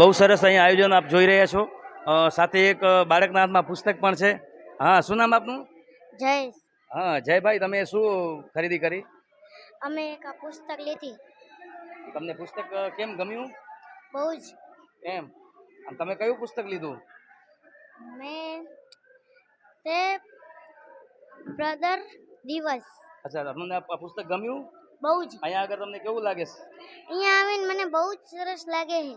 બહુ સરસ અહીંયા આયોજન આપ જોઈ રહ્યા છો. સાથે એક બાળકના હાથમાં પુસ્તક પણ છે. હા શું નામ આપનું? જય હા જયભાઈ તમે શું ખરીદી કરી? અમે એક પુસ્તક લીધી. તમને પુસ્તક કેમ ગમ્યું? બહુ જ. એમ. અને તમે કયું પુસ્તક લીધું? મેં તે બ્રધર દિવસ. અચ્છા તમને આ પુસ્તક ગમ્યું? બહુ જ. અહીંયા આગળ તમને કેવું લાગે? છે અહીંયા આવીને મને બહુ જ સરસ લાગે છે.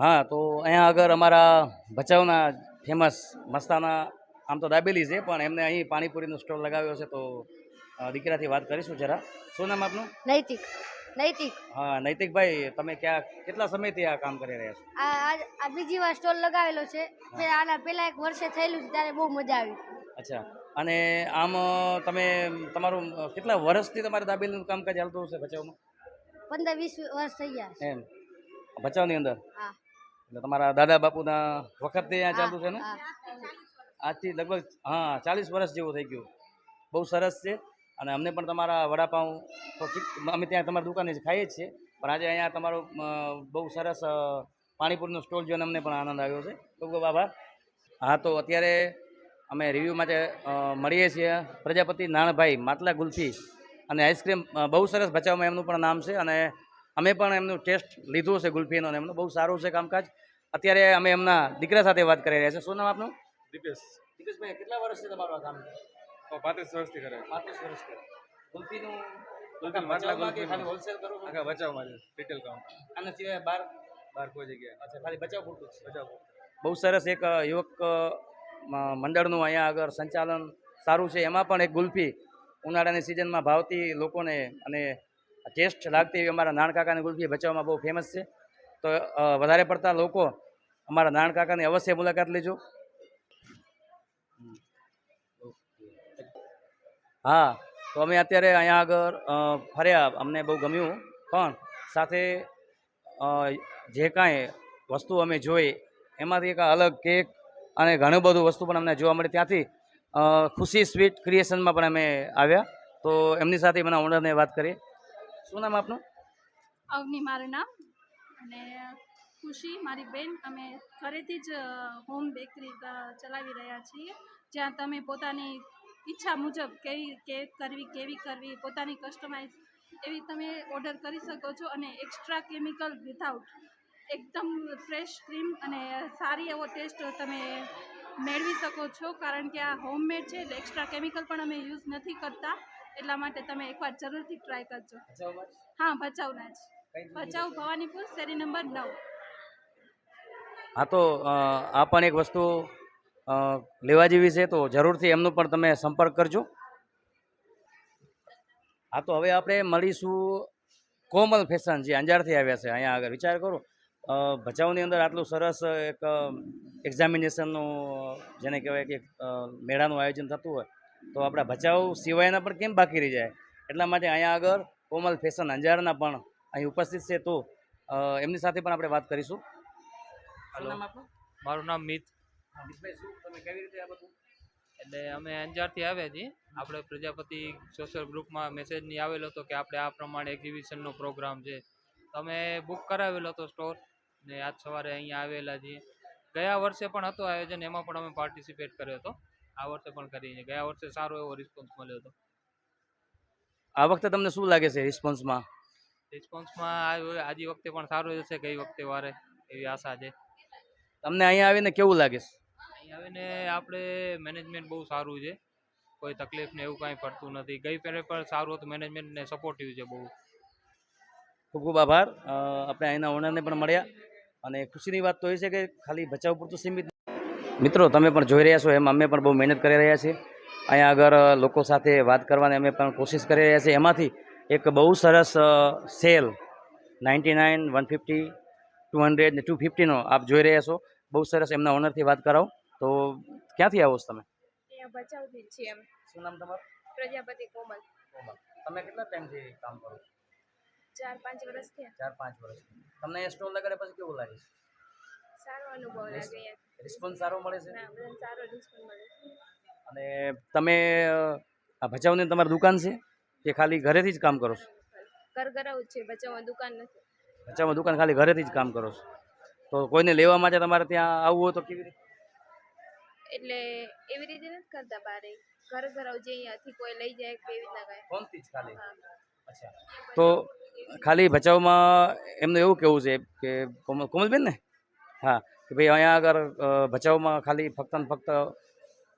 હા તો અહીંયા આગળ અમારા ભચાઉના ફેમસ મસ્તાના આમ તો દાબેલી છે પણ એમને અહીં પાણીપુરીનો સ્ટોલ લગાવ્યો છે તો દીકરાથી વાત કરીશું જરા. શું નામ આપનું? નૈતિક. નૈતિક. હા નૈતિકભાઈ તમે ક્યાં કેટલા સમયથી આ કામ કરી રહ્યા છો? આ આ- બીજી વાર સ્ટોલ લગાવેલો છે આના પહેલા એક વર્ષે થયેલું છે ત્યારે બહુ મજા આવી. અચ્છા. અને આમ તમે તમારું કેટલા વર્ષથી તમારે દાબેલીનું કામકાજ ચાલતું હશે ભચાઉમાં? પંદર વીસ વર્ષ થઈ ગયા એમ. ભચાઉની અંદર? હા. એટલે તમારા દાદા બાપુના વખતથી અહીંયા ચાલતું છે ને? આજથી લગભગ હા ચાલીસ વર્ષ જેવું થઈ ગયું. બહુ સરસ છે. અને અમને પણ તમારા વડાપાઉં તો અમે ત્યાં તમારી દુકાને જ ખાઈએ જ છીએ. પણ આજે અહીંયા તમારો બહુ સરસ પાણીપુરીનો સ્ટોલ જોઈને અમને પણ આનંદ આવ્યો છે. ખૂબ ખૂબ આભાર. હા તો અત્યારે અમે રિવ્યૂ માટે મળીએ છીએ પ્રજાપતિ નાણભાઈ માટલા ગુલ્ફી અને આઈસ્ક્રીમ બહુ સરસ ભચાવમાં એમનું પણ નામ છે અને અમે પણ એમનું ટેસ્ટ લીધું છે ગુલ્ફીનો અને એમનું. બહુ સારું છે કામકાજ. અત્યારે અમે એમના દીકરા સાથે વાત કરી રહ્યા છીએ. શું નામ આપનું? દીપેશ. દીપેશભાઈ કેટલા વર્ષથી તમારું આ કામ? છે પાંત્રીસ વર્ષથી કરે પાંત્રીસ વર્ષથી ગુલ્ફીનું ગુલ્ફીનું. કરો છો? છે છે. બચાવ બહુ સરસ એક યુવક મંડળનું અહીંયા આગળ સંચાલન સારું છે. એમાં પણ એક ગુલ્ફી ઉનાળાની સિઝનમાં ભાવતી લોકોને અને ટેસ્ટ લાગતી એવી અમારા નાણકાકાની ગુલ્ફી બચાવમાં બહુ ફેમસ છે. તો વધારે પડતા લોકો અમારા નાણકાકાની અવશ્ય મુલાકાત લેજો. હા, તો અમે અત્યારે અહીંયા આગળ ફર્યા. અમને બહુ ગમ્યું. પણ સાથે જે કાંઈ વસ્તુ અમે જોઈ, એમાંથી એક અલગ કેક અને ઘણું બધું વસ્તુ પણ અમને જોવા મળી. ત્યાંથી ખુશી સ્વીટ ક્રિએશનમાં પણ અમે આવ્યા. તો એમની સાથે મને ઓનરને વાત કરી. શું નામ આપનું? અવની, મારું નામ. અને ખુશી મારી બેન અમે ઘરેથી જ હોમ બેકરી ચલાવી રહ્યા છીએ. જ્યાં તમે પોતાની ઈચ્છા મુજબ કેવી કેક કરવી કેવી કરવી પોતાની કસ્ટમાઇઝ એવી તમે ઓર્ડર કરી શકો છો અને એક્સ્ટ્રા કેમિકલ વિથઆઉટ એકદમ ફ્રેશ ક્રીમ અને સારી એવો ટેસ્ટ તમે મેળવી શકો છો કારણ કે આ હોમમેડ છે એટલે એક્સ્ટ્રા કેમિકલ પણ અમે યુઝ નથી કરતા. એટલા માટે તમે એકવાર જરૂરથી ટ્રાય કરજો. હા ભચાઉના જ. ભચાઉ ભવાનીપુર શેરી નંબર નવ. હા તો આ પણ એક વસ્તુ લેવા જેવી છે તો જરૂરથી એમનો પણ તમે સંપર્ક કરજો. હા તો હવે આપણે મળીશું કોમલ ફેશન જે અંજારથી આવ્યા છે. અહીંયા આગળ વિચાર કરો. ભચાઉની અંદર આટલું સરસ એક એક્ઝામિનેશનનું જેને કહેવાય કે મેળાનું આયોજન થતું હોય તો આપણા ભચાઉ સિવાયના પણ કેમ બાકી રહી જાય? એટલા માટે અહીંયા આગળ કોમલ ફેશન અંજારના પણ અહીં ઉપસ્થિત છે તો એમની સાથે પણ આપણે વાત કરીશું. મારું નામ મિત. એટલે અમે અંજારથી આવ્યા છીએ. આપણે પ્રજાપતિ સોશિયલ ગ્રુપમાં મેસેજની આવેલો હતો કે આપણે આ પ્રમાણે એક્ઝિબિશનનો પ્રોગ્રામ છે. તમે બુક કરાવેલો હતો સ્ટોર ને આજ સવારે અહીંયા આવેલા છીએ. ગયા વર્ષે પણ હતો આયોજન એમાં પણ અમે પાર્ટિસિપેટ કર્યો હતો. આ વર્ષે પણ કરી ગયા વર્ષે સારો એવો રિસ્પોન્સ મળ્યો હતો. આ વખતે તમને શું લાગે છે રિસ્પોન્સમાં રિસ્પોન્સમાં આજી વખતે પણ સારું જશે ગઈ વખતે વારે એવી આશા છે. તમને અહીંયા આવીને કેવું લાગે છે? અહીં આવીને આપણે મેનેજમેન્ટ બહુ સારું છે. કોઈ તકલીફ ને એવું કાંઈ પડતું નથી. ગઈ પહેલે પણ સારું હતું મેનેજમેન્ટ ને સપોર્ટિવ છે બહુ. ખૂબ ખૂબ આભાર. આપણે અહીંના ઓનરને પણ મળ્યા. અને ખુશીની વાત તો એ છે કે ખાલી બચાવ પૂરતું સીમિત મિત્રો તમે પણ જોઈ રહ્યા છો એમ. અમે પણ બહુ મહેનત કરી રહ્યા છીએ. અહીંયા આગળ લોકો સાથે વાત કરવાની અમે પણ કોશિશ કરી રહ્યા છીએ. એમાંથી એક બહુ સરસ sale ninety nine one fifty two hundred ને ટુ ફિફ્ટીનો આપ જોઈ રહ્યા છો. બહુ સરસ એમના ઓનરથી વાત કરાવો. તો ક્યાંથી આવો છો તમે? અહીંયા છીએ એમ શું નામ તમારું? પ્રજાપતિ કોમલ. તમે કેટલા ટાઈમથી કામ કરો ચાર પાંચ ચાર પાંચ વર્ષ તમને સ્ટોલ લગાડ્યા પછી કેવું લાગે સારો અનુભવ લાગે રિસ્પોન્સ સારો મળે છે? સારો રિસ્પોન્સ મળે અને તમે આ ભચાઉની તમારી દુકાન છે? કે ખાલી ઘરેથી જ કામ કરો છો? જ છે બચાવમાં દુકાન નથી. દુકાન ખાલી ઘરેથી જ કામ કરો છો? તો કોઈને લેવા માટે તમારે ત્યાં આવવું હોય તો કેવી રીતે? એટલે એવી રીતે નથી કરતા બારે. ઘર ઘર જે અહીંયાથી કોઈ લઈ જાય કે એવી રીતના કાંઈ. ફોનથી જ ખાલી? અચ્છા. તો ખાલી ભચાઉમાં એમનું એવું કેવું છે કે કોમલ કોમલબેન ને? હા કે ભાઈ અહીંયા આગળ ભચાઉમાં ખાલી ફક્ત ને ફક્ત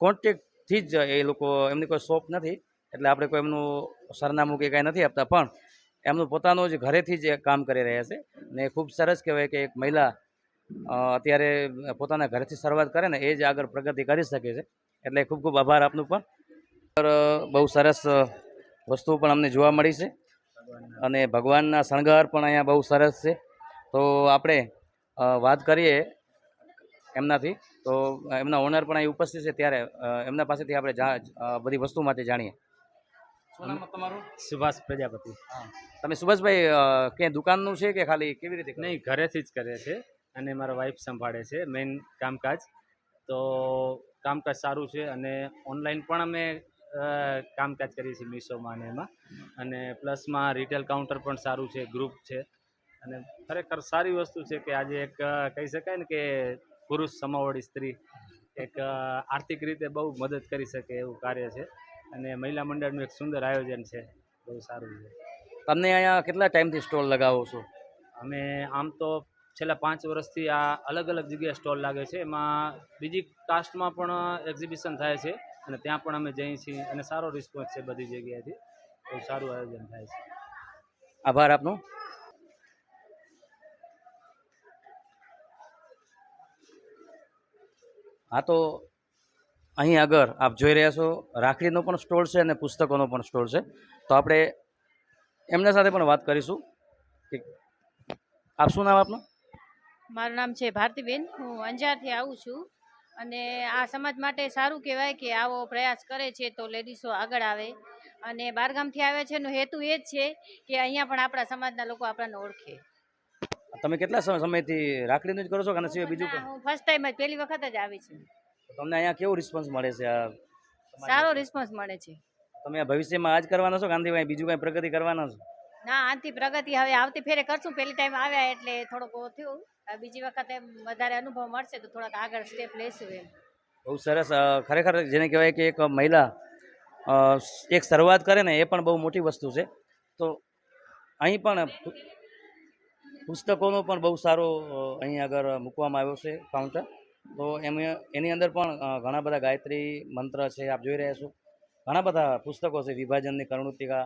કોન્ટેક્ટથી જ એ લોકો એમની કોઈ શોપ નથી. એટલે આપણે કોઈ એમનું સરનામું કે કાંઈ નથી આપતા, પણ એમનું પોતાનું જ ઘરેથી જ કામ કરી રહ્યા છે. ને ખૂબ સરસ કહેવાય કે એક મહિલા અત્યારે પોતાના ઘરેથી શરૂઆત કરે ને એ જ આગળ પ્રગતિ કરી શકે છે. એટલે ખૂબ ખૂબ આભાર આપનું પણ. બહુ સરસ વસ્તુ પણ અમને જોવા મળી છે. અને ભગવાનના શણગાર પણ અહીંયા બહુ સરસ છે. તો આપણે વાત કરીએ એમનાથી. તો એમના ઓનર પણ અહીં ઉપસ્થિત છે ત્યારે એમના પાસેથી આપણે બધી વસ્તુ માટે જાણીએ. સુભાષ પ્રજાપતિ. તમે સુભાષભાઈ ક્યાં ક્યાંય દુકાનનું છે કે ખાલી કેવી રીતે નહીં ઘરેથી જ કરે છે અને મારા વાઈફ સંભાળે છે મેઇન કામકાજ. તો કામકાજ સારું છે અને ઓનલાઈન પણ અમે કામકાજ કરીએ છીએ મીશોમાં અને એમાં. અને પ્લસમાં રિટેલ કાઉન્ટર પણ સારું છે ગ્રુપ છે. અને ખરેખર સારી વસ્તુ છે કે આજે એક કહી શકાય ને કે પુરુષ સમાવડી સ્ત્રી એક આર્થિક રીતે બહુ મદદ કરી શકે એવું કાર્ય છે. અને મહિલા મંડળનું એક સુંદર આયોજન છે. બહુ સારું છે. તમને અહીંયા કેટલા ટાઈમથી સ્ટોલ લગાવો છો? અમે આમ તો છેલ્લા પાંચ વર્ષથી આ અલગ અલગ જગ્યાએ સ્ટોલ લાગે છે. એમાં બીજી કાસ્ટમાં પણ એક્ઝિબિશન થાય છે અને ત્યાં પણ અમે જઈએ છીએ અને સારો રિસ્પોન્સ છે બધી જગ્યાએથી. બહુ સારું આયોજન થાય છે. આભાર આપનો. હા તો અહીં આગળ આપ જોઈ રહ્યા છો રાખડીનો પણ સ્ટોલ છે અને પુસ્તકોનો પણ સ્ટોલ છે. તો આપણે એમના સાથે પણ વાત કરીશું. કે આપ શું નામ આપનું? મારું નામ છે ભારતીબેન. હું અંજારથી આવું છું. અને આ સમાજ માટે સારું કહેવાય કે આવો પ્રયાસ કરે છે તો લેડીઝો આગળ આવે. અને બહારગામથી આવે છે એનો હેતુ એ જ છે કે અહીંયા પણ આપણા સમાજના લોકો આપણને ઓળખે. તમે કેટલા સમયથી રાખડીનું જ કરો છો કે સિવાય બીજું પણ હું ફર્સ્ટ ટાઈમ જ પહેલી વખત જ આવી છું. તમને અહીંયા કેવો રિસ્પોન્સ મળે છે આ સારો રિસ્પોન્સ મળે છે. તમે ભવિષ્યમાં આજ કરવાના છો ગાંધીભાઈ બીજું કઈ પ્રગતિ કરવાના છો? ના આથી પ્રગતિ હવે આવતી ફેરે કરશું. પહેલી ટાઈમ આવ્યા એટલે થોડુંક થયું. હવે બીજી વખતે વધારે અનુભવ મળશે તો થોડાક આગળ સ્ટેપ લઈશું એમ. બહુ સરસ. અ, ખરેખર જેને કહેવાય કે એક મહિલા અ, એક શરૂઆત કરે ને એ પણ બહુ મોટી વસ્તુ છે. તો અહીં પણ પુ- પુસ્તકોનો પણ બહુ સારો અ, અહીં આગળ મૂકવામાં આવ્યો છે કાઉન્ટર તો એમ એની અંદર પણ ઘણા બધા ગાયત્રી મંત્ર છે, આપ જોઈ રહ્યા છો. ઘણા બધા પુસ્તકો છે, વિભાજનની કરુણુતિકા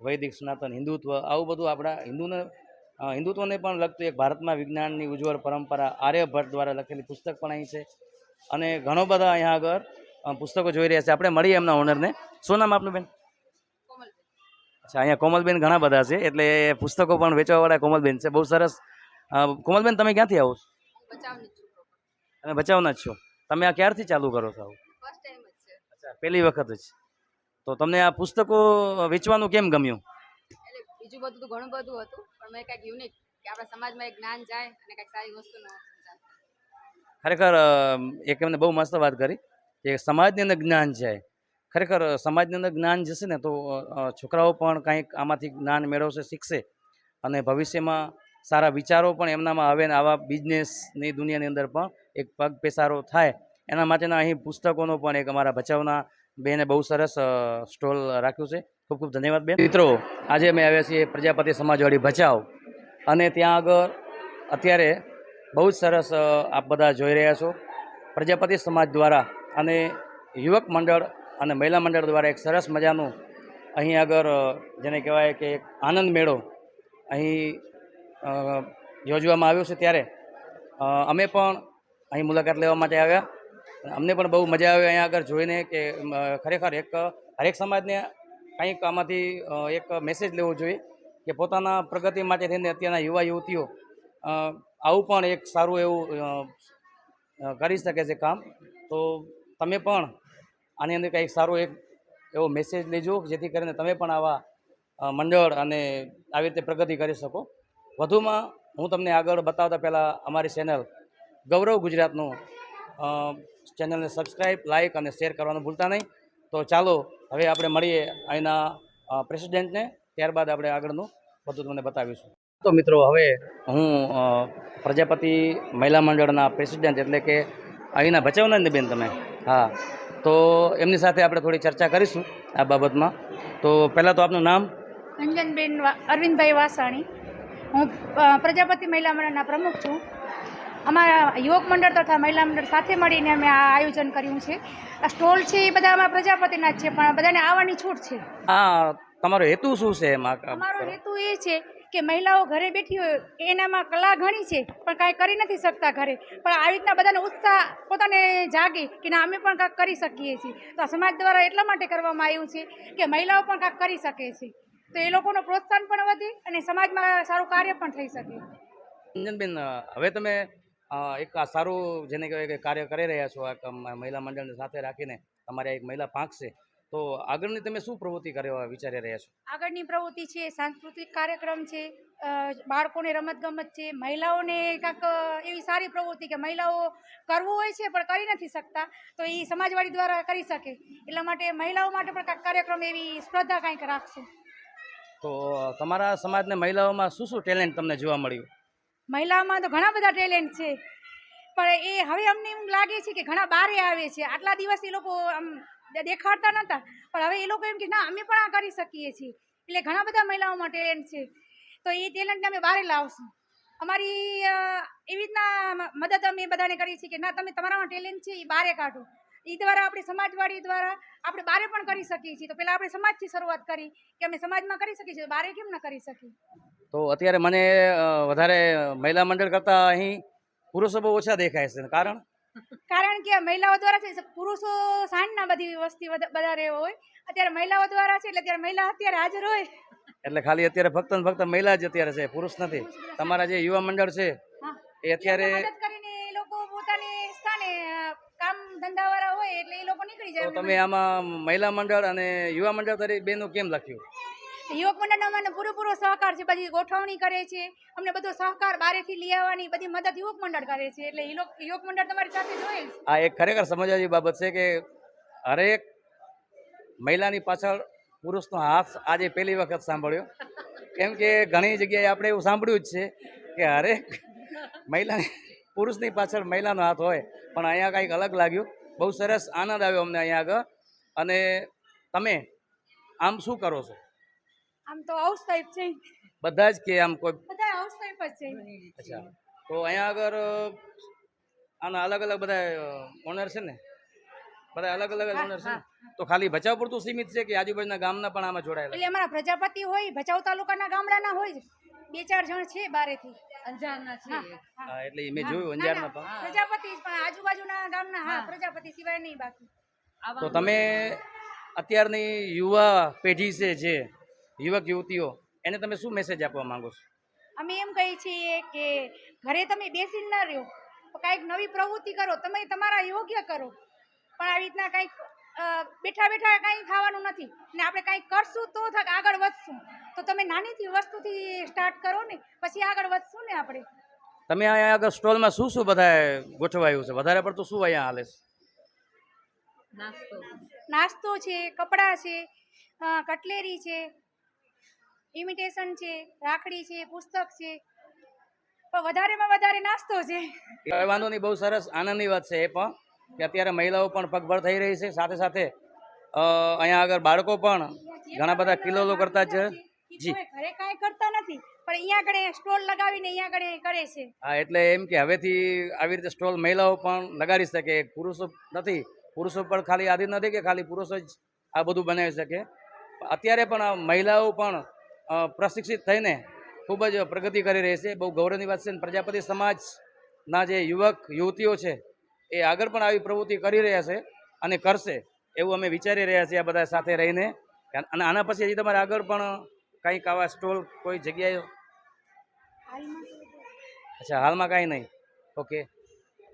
વૈદિક, સનાતન, હિન્દુત્વ, આવું બધું આપણા હિન્દુને હિન્દુત્વને પણ લગતું એક ભારતમાં વિજ્ઞાનની ઉજ્જવળ પરંપરા આર્યભટ્ટ દ્વારા લખેલી પુસ્તક પણ અહીં છે. અને ઘણો બધા અહીંયા આગળ પુસ્તકો જોઈ રહ્યા છે. આપણે મળીએ એમના ઓનરને. શું નામ આપનું બેન? અચ્છા, અહીંયા કોમલબેન ઘણા બધા છે, એટલે પુસ્તકો પણ વેચવાવાળા કોમલબેન છે. બહુ સરસ. કોમલબેન, તમે ક્યાંથી આવો છો. તમે બચાવના જ છો. તમે આ ક્યારથી ચાલુ કરો છો આવું? અચ્છા પહેલી વખત જ. તો તમને આ પુસ્તકો વેચવાનું કેમ ગમ્યું? બીજું બધું તો ઘણું બધું હતું પણ મેં કંઈક યુનિક કે આપણા સમાજમાં એક જ્ઞાન જાય અને કંઈક સારી વસ્તુ ખરેખર એક એમને બહુ મસ્ત વાત કરી કે સમાજની અંદર જ્ઞાન છે ખરેખર સમાજની અંદર જ્ઞાન જશે ને તો છોકરાઓ પણ કંઈક આમાંથી જ્ઞાન મેળવશે શીખશે. અને ભવિષ્યમાં સારા વિચારો પણ એમનામાં આવે ને આવા બિઝનેસની દુનિયાની અંદર પણ એક પગ પેસારો થાય. એના માટેના અહીં પુસ્તકોનો પણ એક અમારા બચાવના બેને બહુ સરસ સ્ટોલ રાખ્યું છે. ખૂબ ખૂબ ધન્યવાદ બેન. મિત્રો, આજે અમે આવ્યા છીએ પ્રજાપતિ સમાજવાળી ભચાઉ. અને ત્યાં આગળ અત્યારે બહુ જ સરસ આપ બધા જોઈ રહ્યા છો. પ્રજાપતિ સમાજ દ્વારા અને યુવક મંડળ અને મહિલા મંડળ દ્વારા એક સરસ મજાનું અહીં આગળ જેને કહેવાય કે એક આનંદ મેળો અહીં યોજવામાં આવ્યો છે ત્યારે. અમે પણ અહીં મુલાકાત લેવા માટે આવ્યા. અમને પણ બહુ મજા આવી અહીંયા આગળ જોઈને કે ખરેખર એક, હરેક સમાજને કંઈક આમાંથી એક મેસેજ લેવો જોઈએ કે પોતાના પ્રગતિ માટે થઈને અત્યારના યુવા યુવતીઓ આવું પણ એક સારું એવું કરી શકે છે કામ. તો તમે પણ આની અંદર કંઈક સારો એક એવો મેસેજ લેજો જેથી કરીને તમે પણ આવા મંડળ અને આવી રીતે પ્રગતિ કરી શકો. વધુમાં હું તમને આગળ બતાવતા પહેલાં અમારી ચેનલ ગૌરવ ગુજરાતનું ચેનલને સબસ્ક્રાઈબ લાઇક અને શેર કરવાનું ભૂલતા નહીં. તો ચાલો, હવે આપણે મળીએ અહીંના પ્રેસિડેન્ટને. ત્યારબાદ આપણે આગળનું બધું તમને બતાવીશું. તો મિત્રો, હવે હું પ્રજાપતિ મહિલા મંડળના પ્રેસિડેન્ટ એટલે કે અહીંના ભચાઉના ને બેન તમે. હા. તો એમની સાથે આપણે થોડી ચર્ચા કરીશું આ બાબતમાં. તો પહેલાં તો આપનું નામ? અંજનબેન અરવિંદભાઈ વાસાણી. હું પ્રજાપતિ મહિલા મંડળના પ્રમુખ છું. અમારા યુવક મંડળ તથા મહિલા મંડળ સાથે મળીને અમે આ આયોજન કર્યું છે. આ સ્ટોલ છે એ બધા અમારા પ્રજાપતિના જ છે પણ બધાને આવવાની છૂટ છે. હા તમારો હેતુ શું છે એમાં? અમારો હેતુ એ છે કે મહિલાઓ ઘરે બેઠી હોય એનામાં કલા ઘણી છે પણ કાંઈ કરી નથી શકતા ઘરે. પણ આવી રીતના બધાને ઉત્સાહ પોતાને જાગે કે ના અમે પણ કાંઈક કરી શકીએ છીએ. તો આ સમાજ દ્વારા એટલા માટે કરવામાં આવ્યું છે કે મહિલાઓ પણ કાંઈક કરી શકે છે. તો એ લોકોનું પ્રોત્સાહન પણ વધે અને સમાજમાં સારું કાર્ય પણ થઈ શકે. રંજનબેન હવે તમે એક આ સારું જેને કહેવાય કે કાર્ય કરી રહ્યા છો આ મહિલા મંડળને સાથે રાખીને તમારે એક મહિલા પાંખ છે. તો આગળની તમે શું પ્રવૃત્તિ કરવા વિચારી રહ્યા છો? આગળની પ્રવૃત્તિ છે સાંસ્કૃતિક કાર્યક્રમ છે બાળકોને રમતગમત છે મહિલાઓને કાંઈક એવી સારી પ્રવૃત્તિ કે મહિલાઓ કરવું હોય છે પણ કરી નથી શકતા તો એ સમાજવાડી દ્વારા કરી શકે. એટલા માટે મહિલાઓ માટે પણ કાંઈક કાર્યક્રમ એવી સ્પર્ધા કાંઈક રાખશું. તો તમારા સમાજને મહિલાઓમાં શું શું ટેલેન્ટ તમને જોવા મળ્યું? મહિલાઓમાં તો ઘણા બધા ટેલેન્ટ છે. પણ એ હવે અમને એમ લાગે છે કે ઘણા બારે આવે છે. આટલા દિવસ એ લોકો આમ દેખાડતા નહોતા પણ હવે એ લોકો એમ કે, ના, અમે પણ આ કરી શકીએ છીએ. એટલે ઘણા બધા મહિલાઓમાં ટેલેન્ટ છે. તો એ ટેલેન્ટને અમે બહાર લાવશું. અમારી એવી રીતના મદદ અમે બધાને કરીએ છીએ કે, ના, તમે તમારામાં ટેલેન્ટ છે, એ બહારે કાઢો. એ દ્વારા આપણે સમાજવાડી દ્વારા આપણે બારે પણ કરી શકીએ છીએ. તો પહેલાં આપણે સમાજથી શરૂઆત કરી કે અમે સમાજમાં કરી શકીએ છીએ. બારે કેમ ન કરી શકીએ? તો અત્યારે મને વધારે મહિલા મંડળ કરતાં અહીં પુરુષો બહુ ઓછા દેખાય છે. કારણ? કારણ કે મહિલાઓ દ્વારા છે પુરુષો સાંજના બધી વસ્તી બધા વધારે હોય. અત્યારે મહિલાઓ દ્વારા છે એટલે અત્યારે મહિલા અત્યારે હાજર હોય. એટલે ખાલી અત્યારે ફક્ત ફક્ત મહિલા જ અત્યારે છે પુરુષ નથી. તમારા જે યુવા મંડળ છે એ અત્યારે કરીને એ લોકો પોતાની સ્થાને કામ ધંધાવાળા હોય એટલે એ લોકો નીકળી જાય તમે આમાં મહિલા મંડળ અને યુવા મંડળ તરીકે બેનું કેમ લખ્યું? યુવક મંડળનો અમને પૂરેપૂરો સહકાર છે, બધી ગોઠવણી કરે છે. અમને બધો સહકાર બારેથી લઈ આવવાની બધી મદદ યુવક મંડળ કરે છે. એટલે યુવક મંડળ તમારી સાથે જોઈએ આ એક ખરેખર સમજવા જેવી બાબત છે કે હરેક મહિલાની પાછળ પુરુષનો હાથ આજે પહેલી વખત સાંભળ્યો. કેમ કે ઘણી જગ્યાએ આપણે એવું સાંભળ્યું જ છે કે હરેક મહિલા પુરુષની પાછળ મહિલાનો હાથ હોય, પણ અહીંયા કંઈક અલગ લાગ્યું. બહુ સરસ આનંદ આવ્યો અમને અહીંયા આગળ. અને તમે આમ શું કરો છો? આમ તો હાઉસ ટાઈપ છે. બધા જ કે આમ કોઈ બધા હાઉસ ટાઈપ જ છે. અચ્છા. તો અહીંયા આગળ આના અલગ અલગ બધા ઓનર છે ને? બધા અલગ અલગ ઓનર છે તો ખાલી ભચાઉ પૂરતું સીમિત છે કે આજુબાજુના ગામના પણ આમાં જોડાયેલા એટલે અમારા પ્રજાપતિ હોય ભચાઉ તાલુકાના ગામડાના હોય બે ચાર જણ છે બારેથી. અંજારના છે હા એટલે મેં જોયું અંજારના પણ. પ્રજાપતિ પણ આજુબાજુના ગામના હા પ્રજાપતિ સિવાય નહીં બાકી. તો તમે અત્યારની યુવા પેઢી છે જે યુવક યુવતીઓ એને તમે શું મેસેજ આપવા માંગો છો? અમે એમ કહીએ છીએ કે ઘરે તમે બેસી ના રહ્યો તો કાંઈક નવી પ્રવૃત્તિ કરો તમે તમારા યોગ્ય કરો. પણ આવી રીતના કંઈક બેઠા બેઠા કાંઈ થવાનું નથી. ને આપણે કાંઈક કરશું તો થાક આગળ વધશું. તો તમે નાનીથી વસ્તુથી સ્ટાર્ટ કરો ને પછી આગળ વધશું ને આપણે. તમે અહીંયા આગળ સ્ટોલમાં શું શું બધા ગોઠવાયું છે? વધારે પડતું શું અહીંયા હાલે છે? નાસ્તો. છે કપડાં છે કટલેરી છે ઇમિટેશન છે રાખડી છે પુસ્તક છે. પણ વધારેમાં વધારે નાસ્તો છે. વાંધો નહીં બહુ સરસ આનંદની વાત છે એ પણ કે અત્યારે મહિલાઓ પણ પગભર થઈ રહી છે. સાથે સાથે અ, અહીંયા આગળ બાળકો પણ ઘણા બધા કિલોલો કરતા છે જી. ઘરે કાંઈ કરતા નથી પણ અહીંયા આગળ સ્ટોલ લગાવીને અહીંયા આગળ કરે છે. હા એટલે એમ કે હવેથી આવી રીતે સ્ટોલ મહિલાઓ પણ લગાડી શકે. પુરુષો નથી પુરુષો પણ ખાલી આધીન નથી કે ખાલી પુરુષો જ આ બધું બનાવી શકે. અત્યારે પણ મહિલાઓ પણ પ્રશિક્ષિત થઈને ખૂબ જ પ્રગતિ કરી રહી છે. બહુ ગૌરવની વાત છે અને પ્રજાપતિ સમાજના જે યુવક યુવતીઓ છે એ આગળ પણ આવી પ્રવૃત્તિ કરી રહ્યા છે અને કરશે એવું અમે વિચારી રહ્યા છીએ આ બધા સાથે રહીને. અને આના પછી હજી તમારે આગળ પણ કંઈક આવા સ્ટોલ કોઈ જગ્યાએ? અચ્છા હાલમાં કાંઈ નહીં. ઓકે.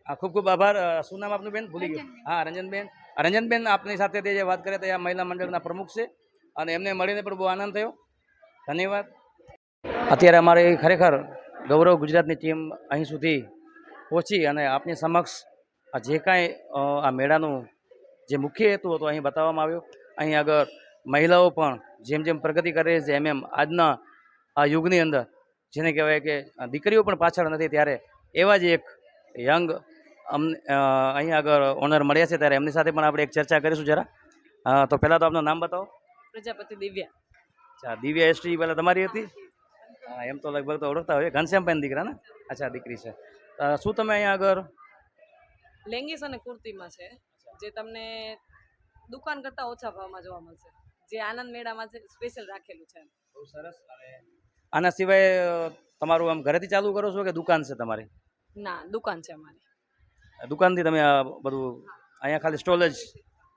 હા ખૂબ ખૂબ આભાર. શું નામ આપનું બેન? ભૂલી ગયું. હા રંજનબેન. રંજનબેન આપની સાથે તે જે વાત કરે તે આ મહિલા મંડળના પ્રમુખ છે અને એમને મળીને પણ બહુ આનંદ થયો. ધન્યવાદ. અત્યારે અમારે ખરેખર ગૌરવ ગુજરાતની ટીમ અહીં સુધી પહોંચી અને આપની સમક્ષ આ જે કાંઈ આ મેળાનું જે મુખ્ય હેતુ હતો અહીં બતાવવામાં આવ્યો. અહીં આગળ મહિલાઓ પણ જેમ જેમ પ્રગતિ કરી છે, એમ એમ આજના આ યુગની અંદર, જેને કહેવાય કે દીકરીઓ પણ પાછળ નથી, ત્યારે એવા જ એક યંગ અમને અહીં આગળ ઓનર મળ્યા છે, ત્યારે એમની સાથે પણ આપણે એક ચર્ચા કરીશું જરા. તો પહેલાં તો આપનું નામ બતાવો. પ્રજાપતિ દિવ્યા. અચ્છા દિવ્યા એસટી પહેલાં તમારી હતી? હા એમ તો લગભગ તો ઓળખતા હોય. ઘનશ્યામભાઈ દીકરા ને? અચ્છા દીકરી છે. શું તમે અહીંયા આગળ? લેંગીસ અને કુર્તીમાં છે જે તમને દુકાન કરતાં ઓછા ભાવમાં જોવા મળશે. જે આનંદ મેળામાં છે સ્પેશિયલ રાખેલું છે બહુ સરસ. અને આના સિવાય તમારું આમ ઘરેથી ચાલુ કરો છો કે દુકાન છે તમારી? ના દુકાન છે અમારી. દુકાનથી તમે આ બધું અહીંયા ખાલી સ્ટોલ જ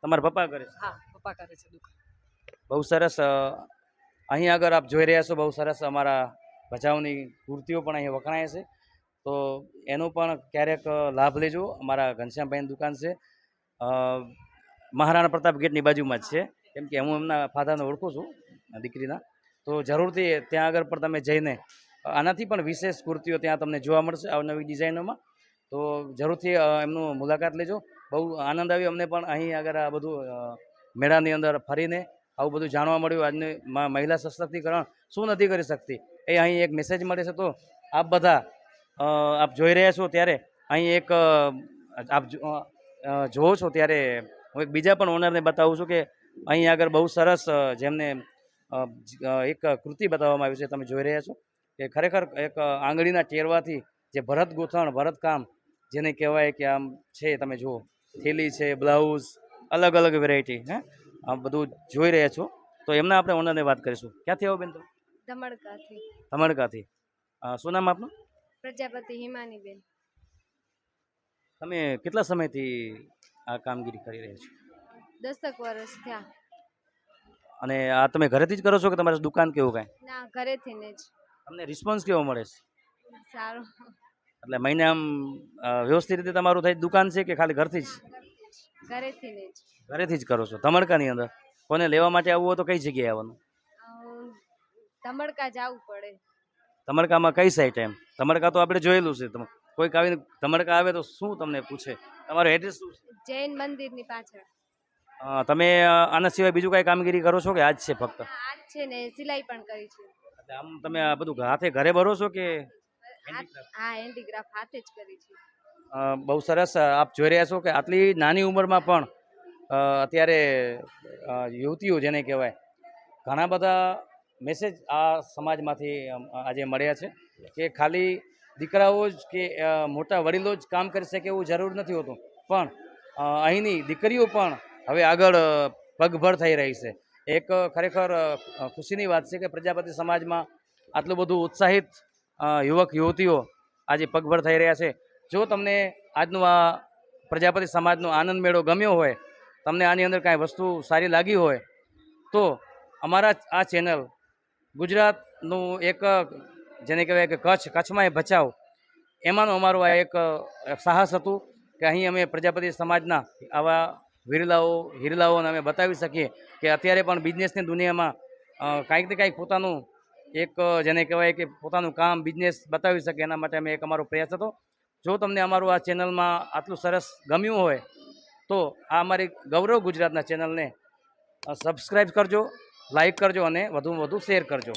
તમારા પપ્પા કરે છે? હા પપ્પા કરે છે દુકાન. બહુ સરસ. અહીં આગળ આપ જોઈ રહ્યા છો બહુ સરસ અમારા ભજાઓની કુર્તીઓ પણ અહીં વખણાય છે. તો એનો પણ ક્યારેક લાભ લેજો. અમારા ઘનશ્યામભાઈની દુકાન છે. મહારાણા પ્રતાપ ગેટની બાજુમાં જ છે. કેમ કે હું એમના ફાધરને ઓળખું છું દીકરીના. તો જરૂરથી ત્યાં આગળ પણ તમે જઈને, આનાથી પણ વિશેષ કુર્તીઓ ત્યાં તમને જોવા મળશે અવનવી ડિઝાઇનોમાં. તો જરૂરથી એમનું મુલાકાત લેજો. બહુ આનંદ આવ્યો અમને પણ અહીં આગળ આ બધું મેળાની અંદર ફરીને. આવું બધું જાણવા મળ્યું. આજની મહિલા સશક્તિકરણ શું નથી કરી શકતી? એ અહીં એક મેસેજ મળે છે તો આપ બધા આપ જોઈ રહ્યા છો ત્યારે અહીં એક આપ જોવો છો ત્યારે હું એક બીજા પણ ઓનરને બતાવું છું કે અહીં આગળ બહુ સરસ જેમને એક કૃતિ બતાવવામાં આવી છે. તમે જોઈ રહ્યા છો કે ખરેખર એક આંગળીના ટેરવાથી જે ભરત ગૂંથણ ભરતકામ જેને કહેવાય કે આમ છે, તમે જુઓ, થેલી છે, બ્લાઉઝ અલગ અલગ વેરાયટી હે? બધું જોઈ રહ્યા છો. તો એમના આપણે ઓનરને વાત કરીશું. ક્યાંથી આવો બેન તો ધમડકાથી ધમડકાથી શું નામ આપનું? પ્રજાપતિ હિમાની બેન તમે કેટલા સમયથી આ કામગીરી કરી રહ્યા છો? દસક વર્ષ થયા. અને આ તમે ઘરેથી જ કરો છો કે તમારે દુકાન કેવું કાંઈ? ના ઘરેથી ને જ. તમને રિસ્પોન્સ કેવો મળે છે? સારું. એટલે મહિને આમ વ્યવસ્થિત રીતે તમારું થાય દુકાન છે કે ખાલી ઘરથી જ? ઘરેથી ને જ. ઘરેથી જ કરો છો? ધમડકાની અંદર? કોને લેવા માટે આવવું હોય તો કઈ જગ્યાએ આવવાનું? ધમડકા જવું પડે. ધમડકામાં કઈ સાઈડ એમ? ધમડકા તો આપણે જોયેલું છે. તમે કોઈક આવીને ધમડકા આવે તો શું તમને પૂછે? તમારું એડ્રેસ શું છે? જૈન મંદિરની પાછળ. તમે આના સિવાય બીજું કઈ કામગીરી કરો છો કે આજ છે ફક્ત? આજ છે ને સિલાઈ પણ કરી છે. આમ તમે આ બધું હાથે ઘરે ભરો છો કે હા હેન્ડીક્રાફ્ટ હાથે જ કરી છે. બહુ સરસ આપ જોઈ રહ્યા છો કે આટલી નાની ઉંમરમાં પણ અત્યારે યુવતીઓ જેને કહેવાય, ઘણા બધા મેસેજ આ સમાજમાંથી આજે મળ્યા છે કે ખાલી દીકરાઓ જ કે મોટા વડીલો જ કામ કરી શકે એવું જરૂર નથી હોતું. પણ અહીંની દીકરીઓ પણ હવે આગળ પગભર થઈ રહી છે. એક ખરેખર ખુશીની વાત છે કે પ્રજાપતિ સમાજમાં આટલું બધું ઉત્સાહિત યુવક યુવતીઓ આજે પગભર થઈ રહ્યા છે. જો તમને આજનું આ પ્રજાપતિ સમાજનો આનંદ મેળો ગમ્યો હોય, તમને આની અંદર કાંઈ વસ્તુ સારી લાગી હોય, તો અમારા આ ચેનલ ગુજરાતનું એક, જેને કહેવાય કે કચ્છ, કચ્છમાં એ બચાવ એમાંનું અમારું આ એક સાહસ હતું કે અહીં અમે પ્રજાપતિ સમાજના આવા વિરલાઓ, હિરલાઓને અમે બતાવી શકીએ કે અત્યારે પણ બિઝનેસની દુનિયામાં કાંઈક ને કાંઈક પોતાનું એક, જેને કહેવાય કે પોતાનું કામ બિઝનેસ બતાવી શકે, એના માટે અમે એક અમારો પ્રયાસ હતો. જો તમને અમારું આ ચેનલમાં આટલું સરસ ગમ્યું હોય, તો આ અમારી ગૌરવ ગુજરાતના ચેનલને સબસ્ક્રાઈબ કરજો લાઈક કરજો અને વધુમાં વધુ શેર કરજો.